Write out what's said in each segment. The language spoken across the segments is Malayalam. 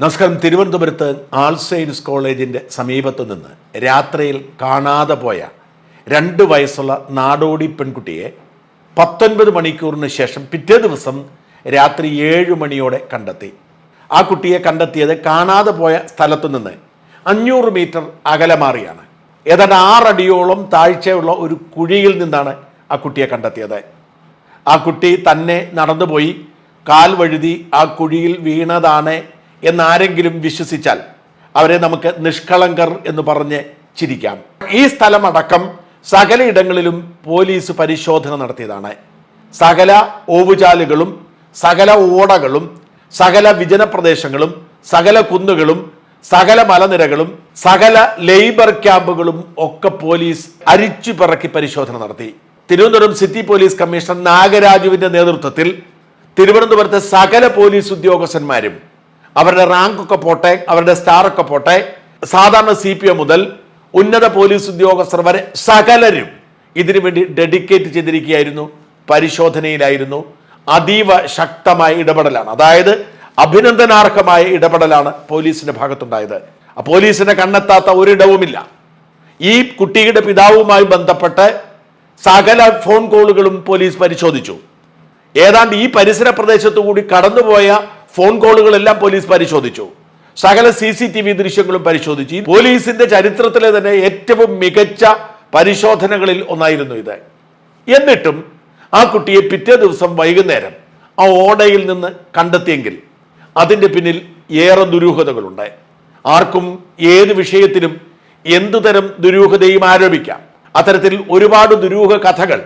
നമസ്കാരം. തിരുവനന്തപുരത്ത് ആൾസൈൻസ് കോളേജിന്റെ സമീപത്ത് നിന്ന് രാത്രിയിൽ കാണാതെ പോയ രണ്ട് വയസ്സുള്ള നാടോടി പെൺകുട്ടിയെ പത്തൊൻപത് മണിക്കൂറിന് ശേഷം പിറ്റേ ദിവസം രാത്രി ഏഴ് മണിയോടെ കണ്ടെത്തി. ആ കുട്ടിയെ കണ്ടെത്തിയത് കാണാതെ പോയ സ്ഥലത്തു നിന്ന് അഞ്ഞൂറ് മീറ്റർ അകലെ മാറിയാണ്. ഏതാണ്ട് ആറടിയോളം താഴ്ചയുള്ള ഒരു കുഴിയിൽ നിന്നാണ് ആ കുട്ടിയെ കണ്ടെത്തിയത്. ആ കുട്ടി തന്നെ നടന്നുപോയി. കാൽ വഴുതി ആ കുഴിയിൽ വീണതാണ് എന്നാരെങ്കിലും വിശ്വസിച്ചാൽ അവരെ നമുക്ക് നിഷ്കളങ്കർ എന്ന് പറഞ്ഞ് ചിരിക്കാം. ഈ സ്ഥലമടക്കം സകലയിടങ്ങളിലും പോലീസ് പരിശോധന നടത്തിയതാണ്. സകല ഓവുചാലുകളും സകല ഓടകളും സകല വിജന പ്രദേശങ്ങളും സകല കുന്നുകളും സകല മലനിരകളും സകല ലേബർ ക്യാമ്പുകളും ഒക്കെ പോലീസ് അരിച്ചു പിറക്കി പരിശോധന നടത്തി. തിരുവനന്തപുരം സിറ്റി പോലീസ് കമ്മീഷണർ നാഗരാജുവിന്റെ നേതൃത്വത്തിൽ തിരുവനന്തപുരത്തെ സകല പോലീസ് ഉദ്യോഗസ്ഥന്മാരും അവരുടെ റാങ്കൊക്കെ പോട്ടെ അവരുടെ സ്റ്റാർ ഒക്കെ പോട്ടെ സാധാരണ സി പി എം മുതൽ ഉന്നത പോലീസ് ഉദ്യോഗസ്ഥർ വരെ സകലരും ഇതിനു വേണ്ടി ഡെഡിക്കേറ്റ് ചെയ്തിരിക്കുകയായിരുന്നു പരിശോധനയിലായിരുന്നു അതീവ ശക്തമായ ഇടപെടലാണ്. അതായത് അഭിനന്ദനാർഹമായ ഇടപെടലാണ് പോലീസിന്റെ ഭാഗത്തുണ്ടായത്. ആ പോലീസിനെ കണ്ടെത്താത്ത ഒരിടവുമില്ല. ഈ കുട്ടിയുടെ പിതാവുമായി ബന്ധപ്പെട്ട് സകല ഫോൺ കോളുകളും പോലീസ് പരിശോധിച്ചു. ഏതാണ്ട് ഈ പരിസര പ്രദേശത്തു കൂടി കടന്നുപോയ ഫോൺ കോളുകളെല്ലാം പോലീസ് പരിശോധിച്ചു. സകല സി സി ടി വി ദൃശ്യങ്ങളും പരിശോധിച്ചു. പോലീസിന്റെ ചരിത്രത്തിലെ തന്നെ ഏറ്റവും മികച്ച പരിശോധനകളിൽ ഒന്നായിരുന്നു ഇത്. എന്നിട്ടും ആ കുട്ടിയെ പിറ്റേ ദിവസം വൈകുന്നേരം ആ ഓടയിൽ നിന്ന് കണ്ടെത്തിയെങ്കിൽ അതിന്റെ പിന്നിൽ ഏറെ ദുരൂഹതകളുണ്ട്. ആർക്കും ഏത് വിഷയത്തിലും എന്തുതരം ദുരൂഹതയും ആരോപിക്കാം. അത്തരത്തിൽ ഒരുപാട് ദുരൂഹ കഥകൾ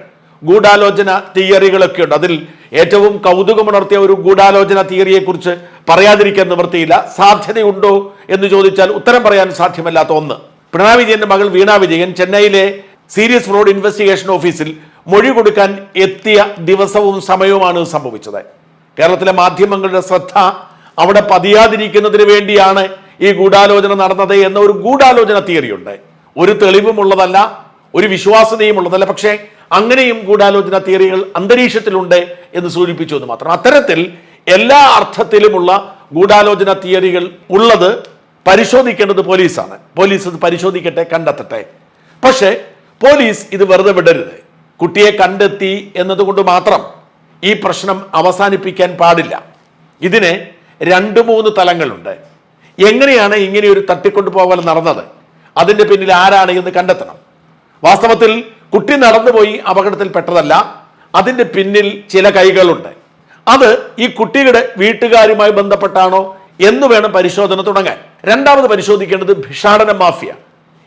ഗൂഢാലോചന തിയറികളൊക്കെ ഉണ്ട്. അതിൽ ഏറ്റവും കൗതുകമുണർത്തിയ ഒരു ഗൂഢാലോചന തിയറിയെക്കുറിച്ച് പറയാതിരിക്കാൻ നിവൃത്തിയില്ല. സാധ്യതയുണ്ടോ എന്ന് ചോദിച്ചാൽ ഉത്തരം പറയാൻ സാധ്യമല്ലാത്ത ഒന്ന്. പിണറായി വിജയന്റെ മകൾ വീണ വിജയൻ ചെന്നൈയിലെ സീരിയസ് ഫ്രോഡ് ഇൻവെസ്റ്റിഗേഷൻ ഓഫീസിൽ മൊഴി കൊടുക്കാൻ എത്തിയ ദിവസവും സമയവുമാണ് സംഭവിച്ചത്. കേരളത്തിലെ മാധ്യമങ്ങളുടെ ശ്രദ്ധ അവിടെ പതിയാതിരിക്കുന്നതിന് വേണ്ടിയാണ് ഈ ഗൂഢാലോചന നടന്നത് എന്ന ഒരു ഗൂഢാലോചന തിയറിയുണ്ട്. ഒരു തെളിവുമുള്ളതല്ല ഒരു വിശ്വാസ്യതയും ഉള്ളതല്ല പക്ഷേ അങ്ങനെയും ഗൂഢാലോചന തിയറികൾ അന്തരീക്ഷത്തിലുണ്ട് എന്ന് സൂചിപ്പിച്ചു എന്ന് മാത്രം. അത്തരത്തിൽ എല്ലാ അർത്ഥത്തിലുമുള്ള ഗൂഢാലോചന തിയറികൾ ഉള്ളത് പരിശോധിക്കേണ്ടത് പോലീസാണ്. പോലീസ് ഇത് പരിശോധിക്കട്ടെ കണ്ടെത്തട്ടെ. പക്ഷേ പോലീസ് ഇത് വെറുതെ വിടരുത്. കുട്ടിയെ കണ്ടെത്തി എന്നതുകൊണ്ട് മാത്രം ഈ പ്രശ്നം അവസാനിപ്പിക്കാൻ പാടില്ല. ഇതിന് രണ്ട് മൂന്ന് തലങ്ങളുണ്ട്. എങ്ങനെയാണ് ഇങ്ങനെ ഒരു നടന്നത്? അതിന്റെ പിന്നിൽ ആരാണ് എന്ന് കണ്ടെത്തണം. വാസ്തവത്തിൽ കുട്ടി നടന്നുപോയി അപകടത്തിൽ പെട്ടതല്ല. അതിന്റെ പിന്നിൽ ചില കൈകളുണ്ട്. അത് ഈ കുട്ടിയുടെ വീട്ടുകാരുമായി ബന്ധപ്പെട്ടാണോ എന്ന് വേണം പരിശോധന തുടങ്ങാൻ. രണ്ടാമത് പരിശോധിക്കേണ്ടത് ഭിഷാടന മാഫിയ.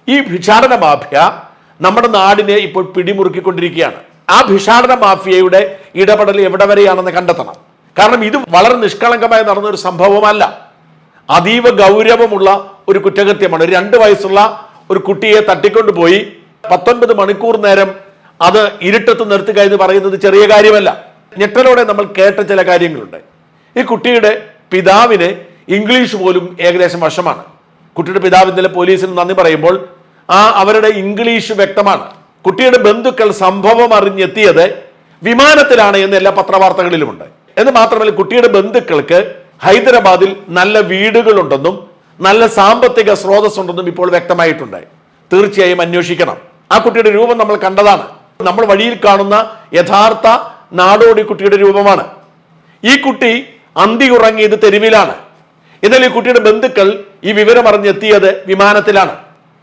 ഈ ഭിഷാടന മാഫിയ നമ്മുടെ നാടിനെ ഇപ്പോൾ പിടിമുറുക്കിക്കൊണ്ടിരിക്കുകയാണ്. ആ ഭിഷാടന മാഫിയയുടെ ഇടപെടൽ എവിടെ വരെയാണെന്ന് കണ്ടെത്തണം. കാരണം ഇത് വളരെ നിഷ്കളങ്കമായി നടന്ന ഒരു സംഭവമല്ല. അതീവ ഗൗരവമുള്ള ഒരു കുറ്റകൃത്യമാണ്. ഒരു രണ്ട് വയസ്സുള്ള ഒരു കുട്ടിയെ തട്ടിക്കൊണ്ടുപോയി പത്തൊൻപത് മണിക്കൂർ നേരം അത് ഇരുട്ടത്ത് നിർത്തുക എന്ന് പറയുന്നത് ചെറിയ കാര്യമല്ല. ഞെട്ടലോടെ നമ്മൾ കേട്ട ചില കാര്യങ്ങളുണ്ട്. ഈ കുട്ടിയുടെ പിതാവിന് ഇംഗ്ലീഷ് പോലും ഏകദേശം വശമാണ്. കുട്ടിയുടെ പിതാവ് ഇന്നലെ പോലീസിന് നന്ദി പറയുമ്പോൾ ആ അവരുടെ ഇംഗ്ലീഷ് വ്യക്തമാണ്. കുട്ടിയുടെ ബന്ധുക്കൾ സംഭവം അറിഞ്ഞെത്തിയത് വിമാനത്തിലാണ് എന്ന് എല്ലാ പത്രവാർത്തകളിലുമുണ്ട്. എന്ന് മാത്രമല്ല കുട്ടിയുടെ ബന്ധുക്കൾക്ക് ഹൈദരാബാദിൽ നല്ല വീടുകളുണ്ടെന്നും നല്ല സാമ്പത്തിക സ്രോതസ്സുണ്ടെന്നും ഇപ്പോൾ വ്യക്തമായിട്ടുണ്ട്. തീർച്ചയായും അന്വേഷിക്കണം. ആ കുട്ടിയുടെ രൂപം നമ്മൾ കണ്ടതാണ്. നമ്മൾ വഴിയിൽ കാണുന്ന യഥാർത്ഥ നാടോടി കുട്ടിയുടെ രൂപമാണ്. ഈ കുട്ടി അന്തി ഉറങ്ങിയത് തെരുവിലാണ്. എന്നാൽ ഈ കുട്ടിയുടെ ബന്ധുക്കൾ ഈ വിവരം അറിഞ്ഞെത്തിയത് വിമാനത്തിലാണ്.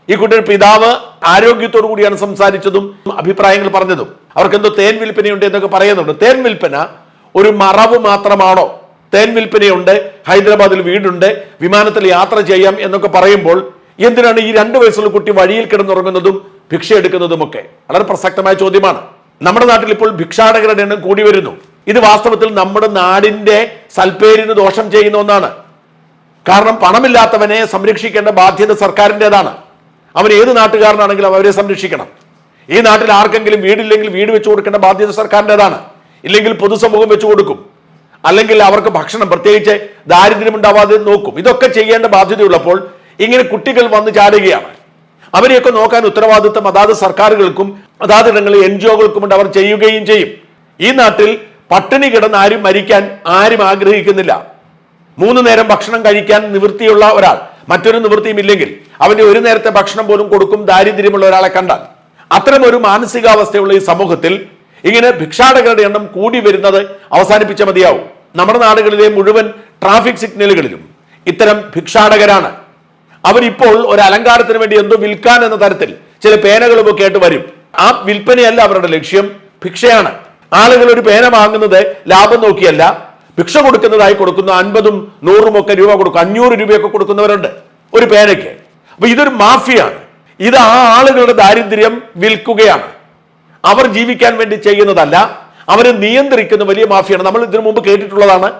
ഈ കുട്ടിയുടെ പിതാവ് ആരോഗ്യത്തോടു കൂടിയാണ് സംസാരിച്ചതും അഭിപ്രായങ്ങൾ പറഞ്ഞതും. അവർക്ക് എന്തോ തേൻ വിൽപ്പനയുണ്ട് എന്നൊക്കെ പറയുന്നുണ്ട്. തേൻ വിൽപ്പന ഒരു മറവ് മാത്രമാണോ? തേൻ വിൽപ്പനയുണ്ട് ഹൈദരാബാദിൽ വീടുണ്ട് വിമാനത്തിൽ യാത്ര ചെയ്യാം എന്നൊക്കെ പറയുമ്പോൾ എന്തിനാണ് ഈ രണ്ട് വയസ്സുള്ള കുട്ടി വഴിയിൽ കിടന്നുറങ്ങുന്നതും ഭിക്ഷ എടുക്കുന്നതുമൊക്കെ വളരെ പ്രസക്തമായ ചോദ്യമാണ്. നമ്മുടെ നാട്ടിൽ ഇപ്പോൾ ഭിക്ഷാടകരുടെ എണ്ണം കൂടി വരുന്നു. ഇത് വാസ്തവത്തിൽ നമ്മുടെ നാടിന്റെ സൽപ്പേരിന് ദോഷം ചെയ്യുന്ന ഒന്നാണ്. കാരണം പണമില്ലാത്തവനെ സംരക്ഷിക്കേണ്ട ബാധ്യത സർക്കാരിന്റെതാണ്. അവൻ ഏത് നാട്ടുകാരനാണെങ്കിലും അവരെ സംരക്ഷിക്കണം. ഈ നാട്ടിൽ ആർക്കെങ്കിലും വീടില്ലെങ്കിൽ വീട് വെച്ചു കൊടുക്കേണ്ട ബാധ്യത സർക്കാരിന്റെതാണ്. ഇല്ലെങ്കിൽ പൊതുസമൂഹം വെച്ചു കൊടുക്കും. അല്ലെങ്കിൽ അവർക്ക് ഭക്ഷണം പ്രത്യേകിച്ച് ദാരിദ്ര്യം ഉണ്ടാവാതെ നോക്കും. ഇതൊക്കെ ചെയ്യേണ്ട ബാധ്യതയുള്ളപ്പോൾ ഇങ്ങനെ കുട്ടികൾ വന്ന് ചാടുകയാണ്. അവരെയൊക്കെ നോക്കാൻ ഉത്തരവാദിത്വം അതാത് സർക്കാരുകൾക്കും അതാത് ഇടങ്ങളിൽ എൻ ജി ഒകൾക്കുമുണ്ട് അവർ ചെയ്യുകയും ചെയ്യും. ഈ നാട്ടിൽ പട്ടിണി കിടന്ന് ആരും മരിക്കാൻ ആരും ആഗ്രഹിക്കുന്നില്ല. മൂന്ന് നേരം ഭക്ഷണം കഴിക്കാൻ നിവൃത്തിയുള്ള ഒരാൾ. മറ്റൊരു നിവൃത്തിയും ഇല്ലെങ്കിൽ അവന്റെ ഒരു നേരത്തെ ഭക്ഷണം പോലും കൊടുക്കും ദാരിദ്ര്യമുള്ള ഒരാളെ കണ്ടാൽ. അത്തരം ഒരു മാനസികാവസ്ഥയുള്ള ഈ സമൂഹത്തിൽ ഇങ്ങനെ ഭിക്ഷാടകരുടെ എണ്ണം കൂടി വരുന്നത് അവസാനിപ്പിച്ച മതിയാവും. നമ്മുടെ നാടുകളിലെ മുഴുവൻ ട്രാഫിക് സിഗ്നലുകളിലും ഇത്തരം ഭിക്ഷാടകരാണ് അവരിപ്പോൾ ഒരു അലങ്കാരത്തിന് വേണ്ടി എന്തോ വിൽക്കാൻ എന്ന തരത്തിൽ ചില പേനകളും ഒക്കെ ആയിട്ട് വരും. ആ വിൽപ്പനയല്ല അവരുടെ ലക്ഷ്യം ഭിക്ഷയാണ്. ആളുകൾ ഒരു പേന വാങ്ങുന്നത് ലാഭം നോക്കിയല്ല ഭിക്ഷ കൊടുക്കുന്നതായി കൊടുക്കുന്ന അൻപതും നൂറും ഒക്കെ രൂപ കൊടുക്കും അഞ്ഞൂറ് രൂപയൊക്കെ കൊടുക്കുന്നവരുണ്ട് ഒരു പേനയ്ക്ക്. അപ്പൊ ഇതൊരു മാഫിയാണ്. ഇത് ആ ആളുകളുടെ ദാരിദ്ര്യം വിൽക്കുകയാണ്. അവർ ജീവിക്കാൻ വേണ്ടി ചെയ്യുന്നതല്ല അവരെ നിയന്ത്രിക്കുന്ന വലിയ മാഫിയാണ്. നമ്മൾ ഇതിനു മുമ്പ് കേട്ടിട്ടുള്ളതാണ്.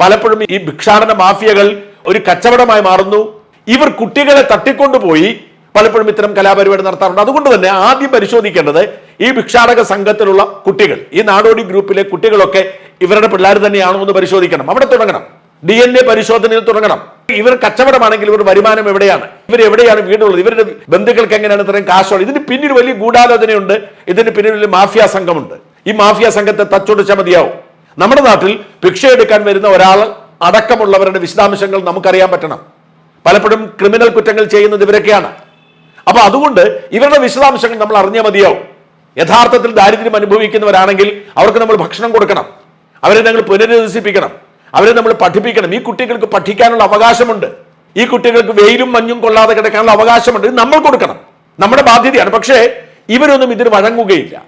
പലപ്പോഴും ഈ ഭിക്ഷാടന മാഫിയകൾ ഒരു കച്ചവടമായി മാറുന്നു. ഇവർ കുട്ടികളെ തട്ടിക്കൊണ്ടുപോയി പലപ്പോഴും ഇത്തരം കലാപരിപാടി നടത്താറുണ്ട്. അതുകൊണ്ട് തന്നെ ആദ്യം പരിശോധിക്കേണ്ടത് ഈ ഭിക്ഷാടക സംഘത്തിലുള്ള കുട്ടികൾ ഈ നാടോടി ഗ്രൂപ്പിലെ കുട്ടികളൊക്കെ ഇവരുടെ പിള്ളേർ തന്നെയാണോ എന്ന് പരിശോധിക്കണം. അവിടെ തുടങ്ങണം. ഡി എൻ എ പരിശോധനയിൽ തുടങ്ങണം. ഇവർ കച്ചവടമാണെങ്കിൽ ഇവർ വരുമാനം എവിടെയാണ്? ഇവർ എവിടെയാണ് വീടുള്ളത്? ഇവരുടെ ബന്ധുക്കൾക്ക് എങ്ങനെയാണ് ഇത്രയും കാശുള്ളത്? ഇതിന് പിന്നിൽ വലിയ ഗൂഢാലോചനയുണ്ട്. ഇതിന് പിന്നിൽ വലിയ മാഫിയ സംഘമുണ്ട്. ഈ മാഫിയ സംഘത്തെ തച്ചോട് മതിയാവും. നമ്മുടെ നാട്ടിൽ ഭിക്ഷ എടുക്കാൻ വരുന്ന ഒരാൾ അടക്കമുള്ളവരുടെ വിശദാംശങ്ങൾ നമുക്കറിയാൻ പറ്റണം. പലപ്പോഴും ക്രിമിനൽ കുറ്റങ്ങൾ ചെയ്യുന്നത് ഇവരൊക്കെയാണ്. അപ്പൊ അതുകൊണ്ട് ഇവരുടെ വിശദാംശങ്ങൾ നമ്മൾ അറിഞ്ഞാൽ മതിയാവും. യഥാർത്ഥത്തിൽ ദാരിദ്ര്യം അനുഭവിക്കുന്നവരാണെങ്കിൽ അവർക്ക് നമ്മൾ ഭക്ഷണം കൊടുക്കണം. അവരെ നമ്മൾ പുനരധിവസിപ്പിക്കണം. അവരെ നമ്മൾ പഠിപ്പിക്കണം. ഈ കുട്ടികൾക്ക് പഠിക്കാനുള്ള അവകാശമുണ്ട്. ഈ കുട്ടികൾക്ക് വെയിലും മഞ്ഞും കൊള്ളാതെ കിടക്കാനുള്ള അവകാശമുണ്ട്. ഇത് നമ്മൾ കൊടുക്കണം. നമ്മുടെ ബാധ്യതയാണ്. പക്ഷേ ഇവരൊന്നും ഇതിന് വഴങ്ങുകയില്ല.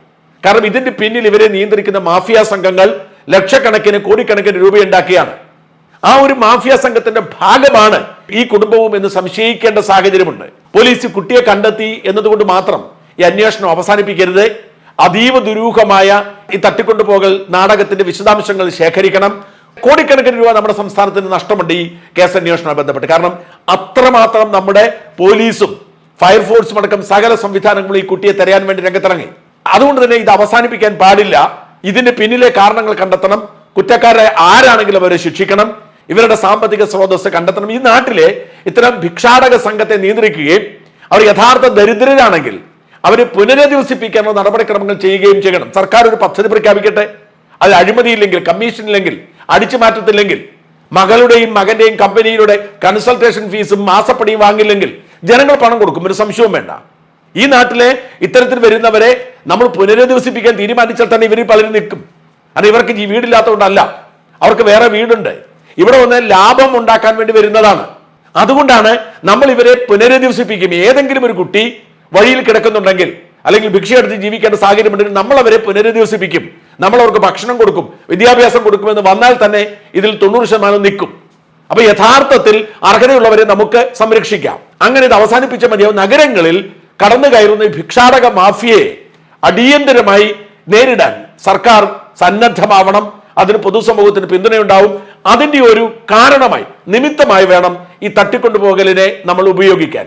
കാരണം ഇതിന്റെ പിന്നിൽ ഇവരെ നിയന്ത്രിക്കുന്ന മാഫിയ സംഘങ്ങൾ ലക്ഷക്കണക്കിന് കോടിക്കണക്കിന് രൂപയുണ്ടാക്കിയാണ്. ആ ഒരു മാഫിയ സംഘത്തിന്റെ ഭാഗമാണ് ഈ കുടുംബവും എന്ന് സംശയിക്കേണ്ട സാഹചര്യമുണ്ട്. പോലീസ് കുട്ടിയെ കണ്ടെത്തി എന്നതുകൊണ്ട് മാത്രം ഈ അന്വേഷണം അവസാനിപ്പിക്കരുത്. അതീവ ദുരൂഹമായ ഈ തട്ടിക്കൊണ്ടുപോകൽ നാടകത്തിന്റെ വിശദാംശങ്ങൾ ശേഖരിക്കണം. കോടിക്കണക്കിന് രൂപ നമ്മുടെ സംസ്ഥാനത്തിന് നഷ്ടമുണ്ട് ഈ കേസ് അന്വേഷണവുമായി ബന്ധപ്പെട്ട്. കാരണം അത്രമാത്രം നമ്മുടെ പോലീസും ഫയർഫോഴ്സും അടക്കം സകല സംവിധാനങ്ങളും ഈ കുട്ടിയെ തെരയാൻ വേണ്ടി രംഗത്തിറങ്ങി. അതുകൊണ്ട് തന്നെ ഇത് അവസാനിപ്പിക്കാൻ പാടില്ല. ഇതിന്റെ പിന്നിലെ കാരണങ്ങൾ കണ്ടെത്തണം. കുറ്റക്കാരെ ആരാണെങ്കിലും അവരെ ശിക്ഷിക്കണം. ഇവരുടെ സാമ്പത്തിക സ്രോതസ് കണ്ടെത്തണം. ഈ നാട്ടിലെ ഇത്തരം ഭിക്ഷാടക സംഘത്തെ നിയന്ത്രിക്കുകയും അവർ യഥാർത്ഥ ദരിദ്രരാണെങ്കിൽ അവരെ പുനരധിവസിപ്പിക്കാനുള്ള നടപടിക്രമങ്ങൾ ചെയ്യുകയും ചെയ്യണം. സർക്കാർ ഒരു പദ്ധതി പ്രഖ്യാപിക്കട്ടെ. അത് അഴിമതിയില്ലെങ്കിൽ കമ്മീഷൻ ഇല്ലെങ്കിൽ അടിച്ചു മാറ്റത്തില്ലെങ്കിൽ മകളുടെയും മകന്റെയും കമ്പനിയുടെ കൺസൾട്ടേഷൻ ഫീസും മാസപ്പടിയും വാങ്ങില്ലെങ്കിൽ ജനങ്ങൾ പണം കൊടുക്കും. ഒരു സംശയവും വേണ്ട. ഈ നാട്ടിലെ ഇത്തരത്തിൽ വരുന്നവരെ നമ്മൾ പുനരധിവസിപ്പിക്കാൻ തീരുമാനിച്ചാൽ തന്നെ ഇവർ പലരും നിൽക്കും. അത് ഇവർക്ക് വീടില്ലാത്തതുകൊണ്ടല്ല. അവർക്ക് വേറെ വീടുണ്ട്. ഇവിടെ വന്ന് ലാഭം ഉണ്ടാക്കാൻ വേണ്ടി വരുന്നതാണ്. അതുകൊണ്ടാണ് നമ്മൾ ഇവരെ പുനരധിവസിപ്പിക്കും. ഏതെങ്കിലും ഒരു കുട്ടി വഴിയിൽ കിടക്കുന്നുണ്ടെങ്കിൽ അല്ലെങ്കിൽ ഭിക്ഷയെടുത്ത് ജീവിക്കേണ്ട സാഹചര്യമുണ്ടെങ്കിൽ നമ്മൾ അവരെ പുനരധിവസിപ്പിക്കും. നമ്മൾ അവർക്ക് ഭക്ഷണം കൊടുക്കും വിദ്യാഭ്യാസം കൊടുക്കുമെന്ന് വന്നാൽ തന്നെ ഇതിൽ തൊണ്ണൂറ് ശതമാനം നിൽക്കും. അപ്പൊ യഥാർത്ഥത്തിൽ അർഹതയുള്ളവരെ നമുക്ക് സംരക്ഷിക്കാം. അങ്ങനെ ഇത് അവസാനിപ്പിച്ച മതിയാവും നഗരങ്ങളിൽ കടന്നു കയറുന്ന ഭിക്ഷാടക മാഫിയയെ അടിയന്തരമായി നേരിടാൻ സർക്കാർ സന്നദ്ധമാവണം. അതിന് പൊതുസമൂഹത്തിന് പിന്തുണയുണ്ടാവും. അതിന്റെ ഒരു കാരണമായി നിമിത്തമായി വേണം ഈ തട്ടിക്കൊണ്ടുപോകലിനെ നമ്മൾ ഉപയോഗിക്കാൻ.